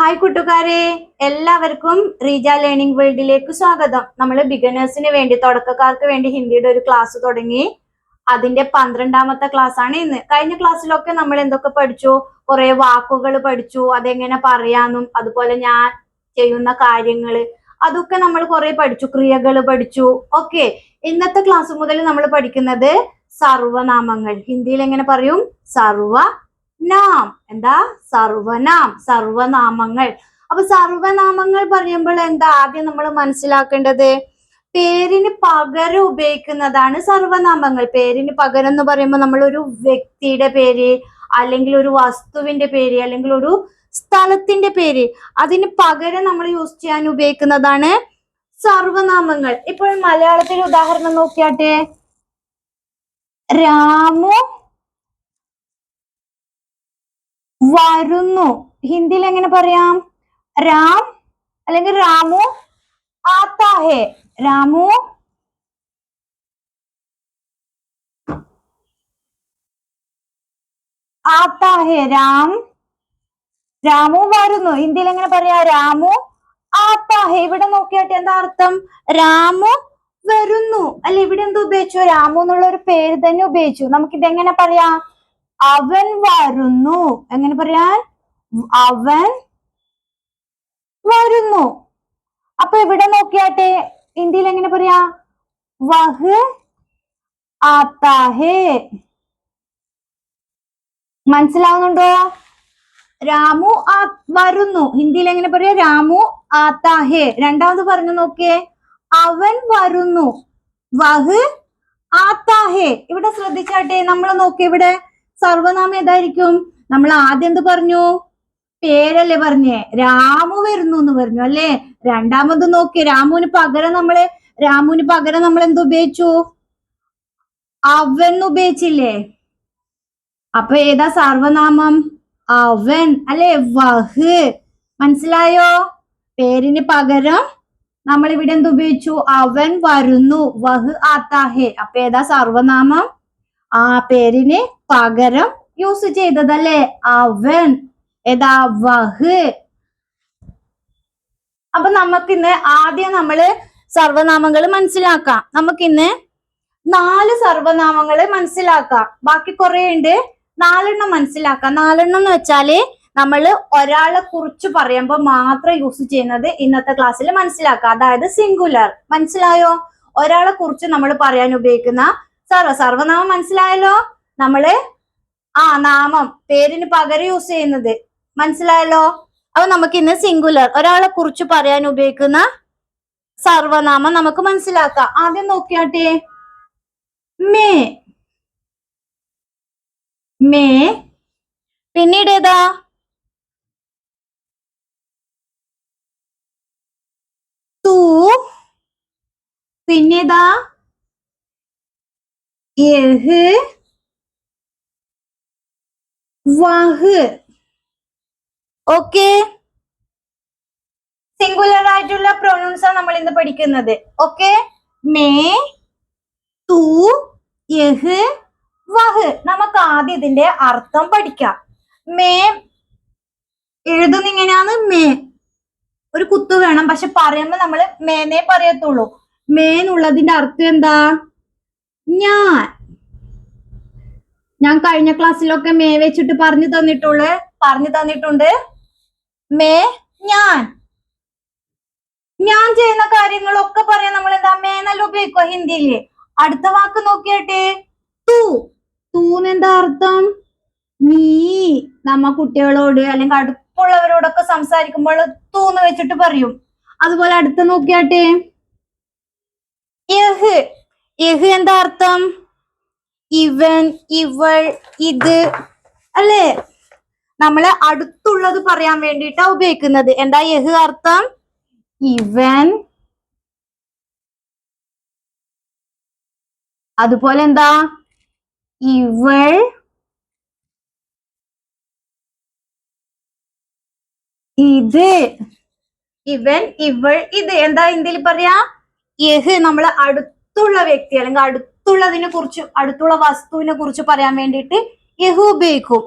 Hi കൂട്ടുകാരെ. എല്ലാവർക്കും Reeja learning വേൾഡിലേക്ക് സ്വാഗതം. നമ്മൾ ബിഗനേഴ്സിന് വേണ്ടി തുടക്കക്കാർക്ക് വേണ്ടി ഹിന്ദിയുടെ ഒരു ക്ലാസ് തുടങ്ങി. അതിന്റെ പന്ത്രണ്ടാമത്തെ ക്ലാസ് ആണ് ഇന്ന്. കഴിഞ്ഞ ക്ലാസ്സിലൊക്കെ നമ്മൾ എന്തൊക്കെ പഠിച്ചു? കുറെ വാക്കുകൾ പഠിച്ചു. അതെങ്ങനെ പറയാന്നും അതുപോലെ ഞാൻ ചെയ്യുന്ന കാര്യങ്ങൾ അതൊക്കെ നമ്മൾ കുറെ പഠിച്ചു. ക്രിയകൾ പഠിച്ചു. ഓക്കെ. ഇന്നത്തെ ക്ലാസ് മുതൽ നമ്മൾ പഠിക്കുന്നത് സർവനാമങ്ങൾ ഹിന്ദിയിൽ എങ്ങനെ പറയും? സർവ നാം എന്താ? സർവനാം. സർവനാമങ്ങൾ. അപ്പൊ സർവനാമങ്ങൾ പറയുമ്പോൾ എന്താ ആദ്യം നമ്മൾ മനസ്സിലാക്കേണ്ടത്? പേരിന് പകരം ഉപയോഗിക്കുന്നതാണ് സർവനാമങ്ങൾ. പേരിന് പകരം എന്ന് പറയുമ്പോൾ നമ്മൾ ഒരു വ്യക്തിയുടെ പേര് അല്ലെങ്കിൽ ഒരു വസ്തുവിന്റെ പേര് അല്ലെങ്കിൽ ഒരു സ്ഥലത്തിന്റെ പേര്. അതിന് പകരം നമ്മൾ യൂസ് ചെയ്യാൻ ഉപയോഗിക്കുന്നതാണ് സർവനാമങ്ങൾ. ഇപ്പോൾ മലയാളത്തിൽ ഉദാഹരണം നോക്കിയാട്ടെ. രാമു വരുന്നു. ഹിന്ദിയിൽ എങ്ങനെ പറയാം? രാം അല്ലെങ്കിൽ രാമു ആത്താ ഹേ രാമു ആത്താ ഹേ രാം രാമു വരുന്നു. ഹിന്ദിയിൽ എങ്ങനെ പറയാ? രാമു ആത്താ ഹേ ഇവിടെ നോക്കിയാട്ടെ എന്താ അർത്ഥം? രാമു വരുന്നു. അല്ലെ ഇവിടെ എന്ത് ഉപയോഗിച്ചു? രാമു എന്നുള്ള ഒരു പേര് തന്നെ ഉപയോഗിച്ചു. നമുക്ക് ഇതെങ്ങനെ പറയാം? അവൻ വരുന്നു. എങ്ങനെ പറയാൻ? അവൻ വരുന്നു. അപ്പൊ ഇവിടെ നോക്കിയാട്ടെ? ഇന്ത്യയിൽ എങ്ങനെ പറയാ? വഹ് ആത്താഹേ മനസ്സിലാവുന്നുണ്ടോ? രാമു ആ വരുന്നു. ഹിന്ദിയിൽ എങ്ങനെ പറയാ? രാമു ആത്താഹേ രണ്ടാമത് പറഞ്ഞു നോക്കിയേ. അവൻ വരുന്നു. വഹ് ആത്താഹേ ഇവിടെ ശ്രദ്ധിച്ചാട്ടെ. നമ്മൾ നോക്കി ഇവിടെ. സർവനാമം ഏതായിരിക്കും നമ്മൾ ആദ്യം എന്ത് പറഞ്ഞു? പേരല്ലേ പറഞ്ഞേ? രാമു വരുന്നു എന്ന് പറഞ്ഞു അല്ലേ? രണ്ടാമത് നോക്കി രാമുവിന് പകരം നമ്മൾ രാമുവിന് പകരം നമ്മൾ എന്ത് ഉപയോഗിച്ചു? അവൻ ഉപയോഗിച്ചില്ലേ? അപ്പൊ ഏതാ സർവനാമം? അവൻ അല്ലെ? വഹ്. മനസ്സിലായോ? പേരിന് പകരം നമ്മൾ ഇവിടെ എന്ത് ഉപയോഗിച്ചു? അവൻ വരുന്നു. വഹ് ആത്താഹേ. അപ്പൊ ഏതാ സർവനാമം? ആ പേരിന് പകരം യൂസ് ചെയ്തതല്ലേ? അവൻ. ഏതാ വഹ്. അപ്പൊ നമുക്കിന്ന് ആദ്യം നമ്മൾ സർവനാമങ്ങൾ മനസ്സിലാക്കാം. നമുക്കിന്ന് നാല് സർവനാമങ്ങൾ മനസ്സിലാക്കാം. ബാക്കി കുറെ ഉണ്ട് നാലെണ്ണം മനസ്സിലാക്കാം. നാലെണ്ണം എന്ന് വെച്ചാൽ നമ്മൾ ഒരാളെ കുറിച്ച് പറയുമ്പോൾ മാത്രം യൂസ് ചെയ്യുന്നത് ഇന്നത്തെ ക്ലാസ്സിൽ മനസ്സിലാക്കാം. അതായത് സിംഗുലർ മനസ്സിലായോ? ഒരാളെ കുറിച്ച് നമ്മൾ പറയാൻ ഉപയോഗിക്കുന്ന സർവ സർവനാമം മനസ്സിലായല്ലോ? നമ്മൾ ആ നാമം പേരിന് പകരം യൂസ് ചെയ്യുന്നത്. മനസ്സിലായല്ലോ? അപ്പൊ നമുക്ക് ഇന്ന് സിംഗുലർ ഒരാളെ കുറിച്ച് പറയാൻ ഉപയോഗിക്കുന്ന സർവനാമം നമുക്ക് മനസ്സിലാക്കാം. ആദ്യം നോക്കിയാട്ടെ. മേ. മേ. പിന്നീട് ഏതാ? തൂ പിന്നേതാ യഹ് വഹ്. ഓക്കെ. സിംഗുലർ ആയിട്ടുള്ള പ്രൊനൗൺസ് ആണ് നമ്മൾ ഇന്ന് പഠിക്കുന്നത്. ഓക്കെ? മേ തൂ യഹ് വഹ്. നമുക്ക് ആദ്യം ഇതിന്റെ അർത്ഥം പഠിക്കാം. മേ എഴുതുന്ന ഇങ്ങനെയാണ് മേ. ഒരു കുത്തു വേണം. പക്ഷെ പറയുമ്പോ നമ്മൾ മേനേ പറയത്തുള്ളൂ. മേ എന്നുള്ളതിന്റെ അർത്ഥം എന്താ? ഞാൻ. ഞാൻ കഴിഞ്ഞ ക്ലാസ്സിലൊക്കെ മേ വെച്ചിട്ട് പറഞ്ഞു തന്നിട്ടുള്ളു? പറഞ്ഞു തന്നിട്ടുണ്ട്. മേ ഞാൻ. ഞാൻ ചെയ്യുന്ന കാര്യങ്ങളൊക്കെ പറയാൻ നമ്മൾ എന്താ മേനല്ല ഉപയോഗിക്കുക ഹിന്ദിയിൽ. അടുത്ത വാക്ക് നോക്കിയാട്ടെ. തൂ. തൂന്ന് എന്താ അർത്ഥം? നീ നമ്മ കുട്ടികളോട് അല്ലെങ്കിൽ അടുപ്പുള്ളവരോടൊക്കെ സംസാരിക്കുമ്പോൾ തൂന്ന് വെച്ചിട്ട് പറയും. അതുപോലെ അടുത്ത നോക്കിയാട്ടെ. യഹ് യഹ് എന്താ അർത്ഥം? ഇവൻ ഇവൾ ഇത് അല്ലേ? നമ്മൾ അടുത്തുള്ളത് പറയാൻ വേണ്ടിയിട്ടാ ഉപയോഗിക്കുന്നത്. എന്താ യഹ് അർത്ഥം? ഇവൻ അതുപോലെ എന്താ? ഇവൾ ഇത് ഇവൻ ഇവൾ ഇത്. എന്താ ഇന്ത്യയിൽ പറയാ? യഹ് നമ്മൾ അടുത്തുള്ള വ്യക്തി അല്ലെങ്കിൽ അടുത്തുള്ളതിനെ കുറിച്ച് അടുത്തുള്ള വസ്തുവിനെ കുറിച്ച് പറയാൻ വേണ്ടിയിട്ട് യഹു ഉപയോഗിക്കും.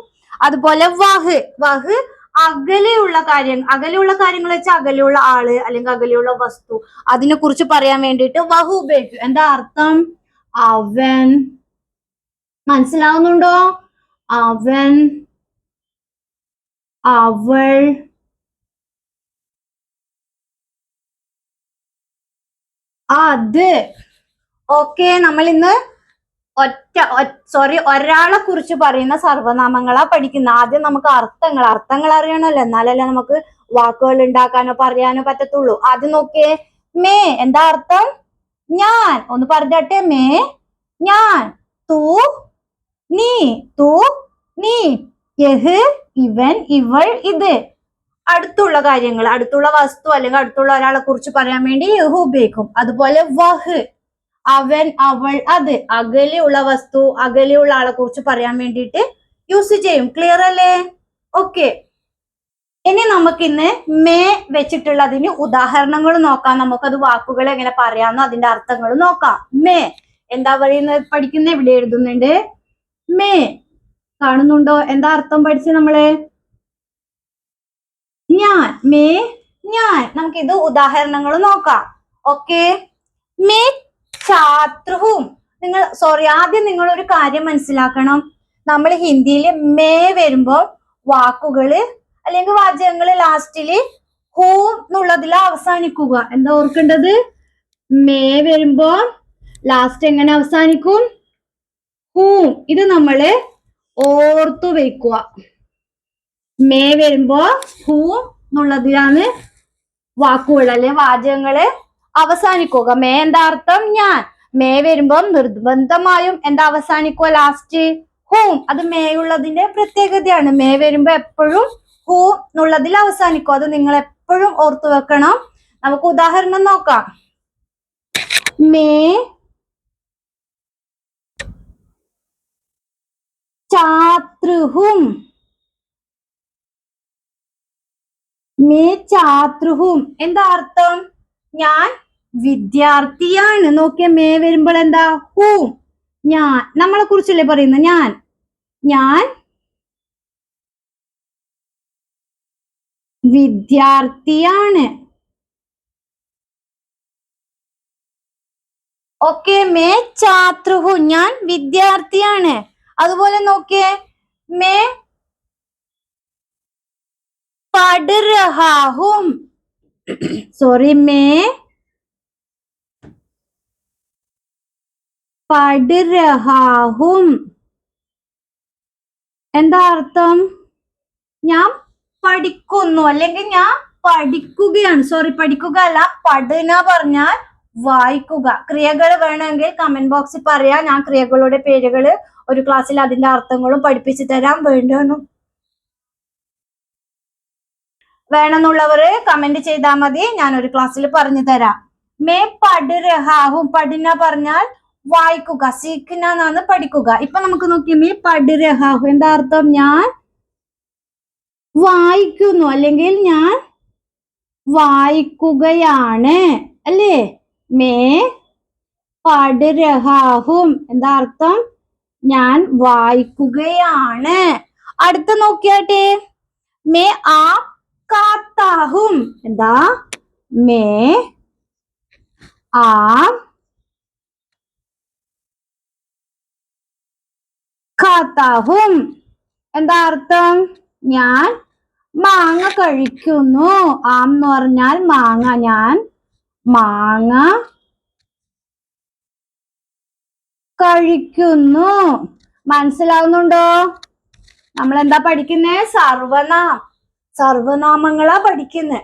അതുപോലെ വഹ് വഹ് അകലെയുള്ള കാര്യം അകലെയുള്ള കാര്യങ്ങൾ വെച്ചാൽ അകലെയുള്ള ആൾ അല്ലെങ്കിൽ അകലെയുള്ള വസ്തു അതിനെ കുറിച്ച് പറയാൻ വേണ്ടിയിട്ട് വഹു ഉപയോഗിക്കും. എന്താ അർത്ഥം? അവൻ മനസ്സിലാവുന്നുണ്ടോ? അവൻ അവൾ അത് ഓക്കെ നമ്മൾ ഇന്ന് ഒറ്റ സോറി ഒരാളെ കുറിച്ച് പറയുന്ന സർവനാമങ്ങളാ പഠിക്കുന്ന ആദ്യം നമുക്ക് അർത്ഥങ്ങൾ അർത്ഥങ്ങൾ അറിയണമല്ലോ. എന്നാലല്ലേ നമുക്ക് വാക്കുകൾ ഉണ്ടാക്കാനോ പറയാനോ പറ്റത്തുള്ളൂ. ആദ്യം നോക്കിയേ. മേ എന്താ അർത്ഥം? ഞാൻ. ഒന്ന് പറഞ്ഞാട്ടെ മേ. ഞാൻ. തൂ നീ. തൂ നീ. യഹ് ഇവൻ ഇവൾ ഇത്. അടുത്തുള്ള കാര്യങ്ങൾ അടുത്തുള്ള വസ്തു അല്ലെങ്കിൽ അടുത്തുള്ള ഒരാളെ കുറിച്ച് പറയാൻ വേണ്ടി യഹു ഉപയോഗിക്കും. അതുപോലെ വഹ്. അവൻ അവൾ അത് അകലെയുള്ള വസ്തു അകലെയുള്ള ആളെ കുറിച്ച് പറയാൻ വേണ്ടിയിട്ട് യൂസ് ചെയ്യും. ക്ലിയർ അല്ലേ? ഓക്കെ ഇനി നമുക്ക് ഇന്ന് മേ വെച്ചിട്ടുള്ളതിന് ഉദാഹരണങ്ങൾ നോക്കാം. നമുക്കത് വാക്കുകൾ എങ്ങനെ പറയാമെന്നോ അതിന്റെ അർത്ഥങ്ങൾ നോക്കാം. മേ. എന്താ പറയുന്നത്? പഠിക്കുന്ന ഇവിടെ എഴുതുന്നുണ്ട്. മേ. കാണുന്നുണ്ടോ? എന്താ അർത്ഥം പഠിച്ച് നമ്മൾ? ഞാൻ. മേ. ഞാൻ. നമുക്കിത് ഉദാഹരണങ്ങൾ നോക്കാം. ഓക്കെ മേ ഛാത്രവും നിങ്ങൾ സോറി ആദ്യം നിങ്ങൾ ഒരു കാര്യം മനസ്സിലാക്കണം. നമ്മൾ ഹിന്ദിയിൽ മേ വരുമ്പോൾ വാക്കുകൾ അല്ലെങ്കിൽ വാചകങ്ങൾ ലാസ്റ്റിൽ ഹൂ എന്നുള്ളതിൽ അവസാനിക്കുക. എന്താ ഓർക്കേണ്ടത്? മേ വരുമ്പോൾ ലാസ്റ്റ് എങ്ങനെ അവസാനിക്കും? ഹൂ ഇത് നമ്മൾ ഓർത്തു വെക്കുക. മേ വരുമ്പോ ഹൂ എന്നുള്ളതിലാണ് വാക്കുകൾ അല്ലെ വാചകങ്ങൾ. അവസാനിക്കുക. മേ എന്താ അർത്ഥം ഞാൻ. മേ വരുമ്പം നിർബന്ധമായും എന്താ അവസാനിക്കുക ലാസ്റ്റ് ഹൂം. അത് മേ മേയുള്ളതിന്റെ പ്രത്യേകതയാണ്. മേ വരുമ്പോ എപ്പോഴും ഹൂം എന്നുള്ളതിൽ അവസാനിക്കും അത് നിങ്ങൾ എപ്പോഴും ഓർത്തു വെക്കണം. നമുക്ക് ഉദാഹരണം നോക്കാം. മേ ചാതൃഹും. മേ ചാതൃഹും. എന്താ അർത്ഥം? ഞാൻ വിദ്യാർത്ഥിയാണ്. നോക്കിയ മേ വരുമ്പോൾ എന്താ? ഹൂം ഞാൻ. നമ്മളെ കുറിച്ചല്ലേ പറയുന്നത്? ഞാൻ. ഞാൻ വിദ്യാർത്ഥിയാണ്. ഓക്കെ മേ ചാത്രുഹു ഞാൻ വിദ്യാർത്ഥിയാണ്. അതുപോലെ നോക്കിയേ മേ പഠ രഹാഹും സോറി മേ. പഠിരഹാഹും. എന്താ അർത്ഥം? ഞാൻ പഠിക്കുന്നു അല്ലെങ്കിൽ ഞാൻ പഠിക്കുകയാണ്. സോറി പഠിക്കുക അല്ല പഠന പറഞ്ഞാൽ വായിക്കുക. ക്രിയകൾ വേണമെങ്കിൽ കമന്റ് ബോക്സിൽ പറയാം. ഞാൻ ക്രിയകളുടെ പേരുകൾ ഒരു ക്ലാസ്സിൽ അതിന്റെ അർത്ഥങ്ങളും പഠിപ്പിച്ചു തരാം. വേണ്ടു വേണമെന്നുള്ളവര് കമന്റ് ചെയ്താൽ മതി. ഞാൻ ഒരു ക്ലാസ്സിൽ പറഞ്ഞു തരാം. മേ പഠ രഹാഹും പടിന പറഞ്ഞാൽ വായിക്കുക സീഖന എന്നാണ് പഠിക്കുക. ഇപ്പൊ നമുക്ക് നോക്കി മേ പഠ രഹാഹു എന്താ അർത്ഥം? ഞാൻ വായിക്കുന്നു. അല്ലെങ്കിൽ ഞാൻ വായിക്കുകയാണ്. അല്ലേ? മേ പഠ രഹാഹും എന്താ അർത്ഥം? ഞാൻ വായിക്കുകയാണ്. അടുത്ത നോക്കിയാട്ടെ. മേ ആ കാത്താഹും. എന്താ? മേ ആ കാത്താഹും. എന്താ അർത്ഥം? ഞാൻ മാങ്ങ കഴിക്കുന്നു. ആം എന്ന് പറഞ്ഞാൽ മാങ്ങ. ഞാൻ മാങ്ങ കഴിക്കുന്നു. മനസ്സിലാവുന്നുണ്ടോ? നമ്മൾ എന്താ പഠിക്കുന്നേ? സർവനാം. സർവനാമങ്ങളാ പഠിക്കുന്നത്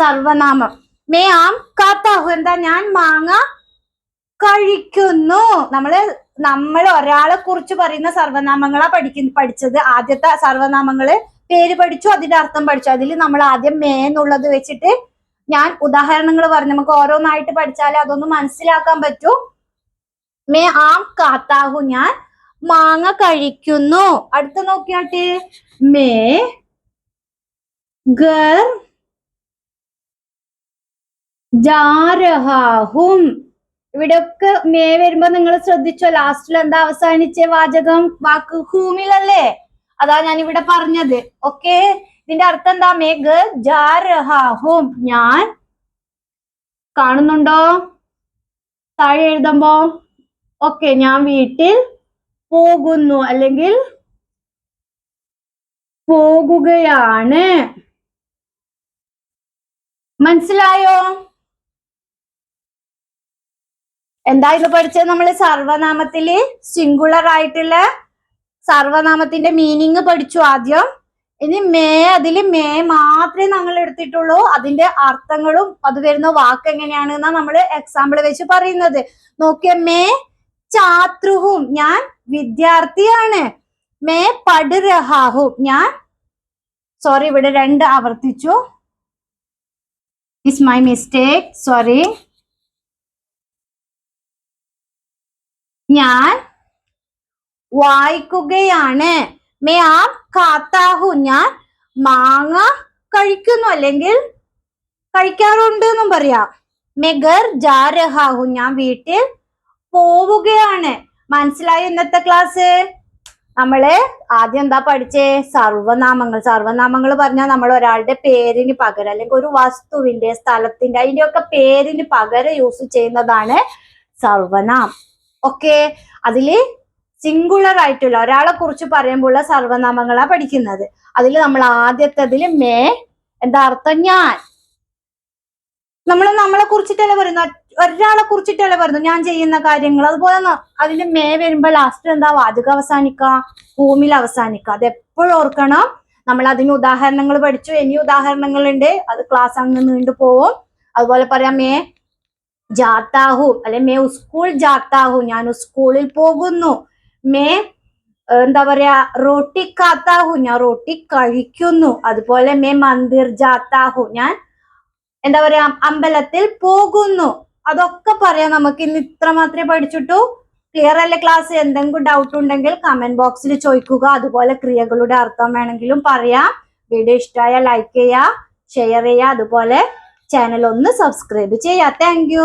സർവനാമം. മേ ആം കാത്താഹു. എന്താ ഞാൻ മാങ്ങ കഴിക്കുന്നു. നമ്മൾ നമ്മൾ ഒരാളെ കുറിച്ച് പറയുന്ന സർവനാമങ്ങളാ പഠിക്കുന്ന പഠിച്ചത്. ആദ്യത്തെ സർവനാമങ്ങൾ പേര് പഠിച്ചു അതിന്റെ അർത്ഥം പഠിച്ചു. അതിൽ നമ്മൾ ആദ്യം മേ എന്നുള്ളത് വെച്ചിട്ട് ഞാൻ ഉദാഹരണങ്ങൾ പറഞ്ഞു. നമുക്ക് ഓരോന്നായിട്ട് പഠിച്ചാലേ അതൊന്ന് മനസ്സിലാക്കാൻ പറ്റൂ. മേ ആം കാത്താഹു. ഞാൻ മാങ്ങ കഴിക്കുന്നു. അടുത്ത് നോക്കിയാട്ടെ. മേ ഗർ ജാരഹാഹും. ഇവിടെയൊക്കെ മേ വരുമ്പോ നിങ്ങൾ ശ്രദ്ധിച്ചോ ലാസ്റ്റിൽ എന്താ അവസാനിച്ച വാചകം? വാക്ക് ഹൂമിലല്ലേ? അതാ ഞാൻ ഇവിടെ പറഞ്ഞത്. ഓക്കെ? ഇതിന്റെ അർത്ഥം എന്താ? മേ ഗാരഹാഹും ഞാൻ കാണുന്നുണ്ടോ? താഴെ എഴുതുമ്പോ? ഓക്കെ ഞാൻ വീട്ടിൽ പോകുന്നു. അല്ലെങ്കിൽ പോകുകയാണ്. മനസ്സിലായോ? എന്താ ഇത് പഠിച്ചത് നമ്മൾ സർവനാമത്തിൽ സിംഗുലർ ആയിട്ടുള്ള സർവനാമത്തിന്റെ മീനിങ് പഠിച്ചു ആദ്യം. ഇനി മേ അതിൽ മേ മാത്രമേ നമ്മൾ എടുത്തിട്ടുള്ളൂ. അതിന്റെ അർത്ഥങ്ങളും അത് വരുന്ന വാക്ക് എങ്ങനെയാണ് എന്നാ നമ്മൾ എക്സാമ്പിൾ വെച്ച് പറയുന്നത്. നോക്കിയ മേ ചാത്രുഹും ഞാൻ വിദ്യാർത്ഥിയാണ്. മേ പടുരഹാഹും രഹാഹും ഞാൻ സോറി ഇവിടെ രണ്ട് ആവർത്തിച്ചു. Is my mistake. Sorry. ഞാൻ വായിക്കുകയാണ് മേ ആ കാത്താഹു ഞാൻ മാങ്ങ കഴിക്കുന്നു അല്ലെങ്കിൽ കഴിക്കാറുണ്ട് എന്നും പറയാം മെഗർ ജാരഹാഹു ഞാൻ വീട്ടിൽ പോവുകയാണ് മനസ്സിലായി ഇന്നത്തെ ക്ലാസ് നമ്മൾ ആദ്യം എന്താ പഠിച്ചേ? സർവനാമങ്ങൾ. സർവനാമങ്ങൾ പറഞ്ഞാൽ നമ്മൾ ഒരാളുടെ പേരിന് പകരം അല്ലെങ്കിൽ ഒരു വസ്തുവിന്റെ സ്ഥലത്തിന്റെ അതിന്റെ ഒക്കെ പേരിന് പകരം യൂസ് ചെയ്യുന്നതാണ് സർവനാം ഓക്കെ അതിൽ സിംഗുലർ ആയിട്ടുള്ള ഒരാളെ കുറിച്ച് പറയുമ്പോഴുള്ള സർവനാമങ്ങളാണ് പഠിക്കുന്നത്. അതിൽ നമ്മൾ ആദ്യത്തതിൽ മേ എന്താ അർത്ഥം ഞാൻ. നമ്മൾ നമ്മളെ കുറിച്ചിട്ടല്ലേ പറയുന്നു ഒരാളെ കുറിച്ചിട്ടല്ലേ പറഞ്ഞു ഞാൻ ചെയ്യുന്ന കാര്യങ്ങൾ. അതുപോലെ അതിൽ മേ വരുമ്പോ ലാസ്റ്റ് എന്താ? വാചക അവസാനിക്ക ഭൂമിയിൽ അവസാനിക്ക. അത് എപ്പോഴും ഓർക്കണം. നമ്മൾ അതിന് ഉദാഹരണങ്ങൾ പഠിച്ചു. ഇനി ഉദാഹരണങ്ങളുണ്ട്. അത് ക്ലാസ് അങ്ങ് നീണ്ടു പോവും. അതുപോലെ പറയാം മേ ജാത്താഹു അല്ലെ മേ സ്കൂൾ ജാത്താഹു. ഞാൻ സ്കൂളിൽ പോകുന്നു. മേ എന്താ പറയാ റോട്ടി കാത്താഹു. ഞാൻ റോട്ടി കഴിക്കുന്നു. അതുപോലെ മേ മന്ദിർ ജാത്താഹു. ഞാൻ എന്താ പറയാ അമ്പലത്തിൽ പോകുന്നു. അതൊക്കെ പറയാം. നമുക്ക് ഇന്ന് ഇത്ര മാത്രമേ പഠിച്ചിട്ടു. ക്ലിയർ അല്ലേ ക്ലാസ് എന്തെങ്കിലും ഡൗട്ട് ഉണ്ടെങ്കിൽ കമന്റ് ബോക്സിൽ ചോദിക്കുക. അതുപോലെ ക്രിയകളുടെ അർത്ഥം വേണമെങ്കിലും പറയാം. വീഡിയോ ഇഷ്ടമായ ലൈക്ക് ചെയ്യുക ഷെയർ ചെയ്യുക. അതുപോലെ ചാനൽ ഒന്ന് സബ്സ്ക്രൈബ് ചെയ്യുക. താങ്ക്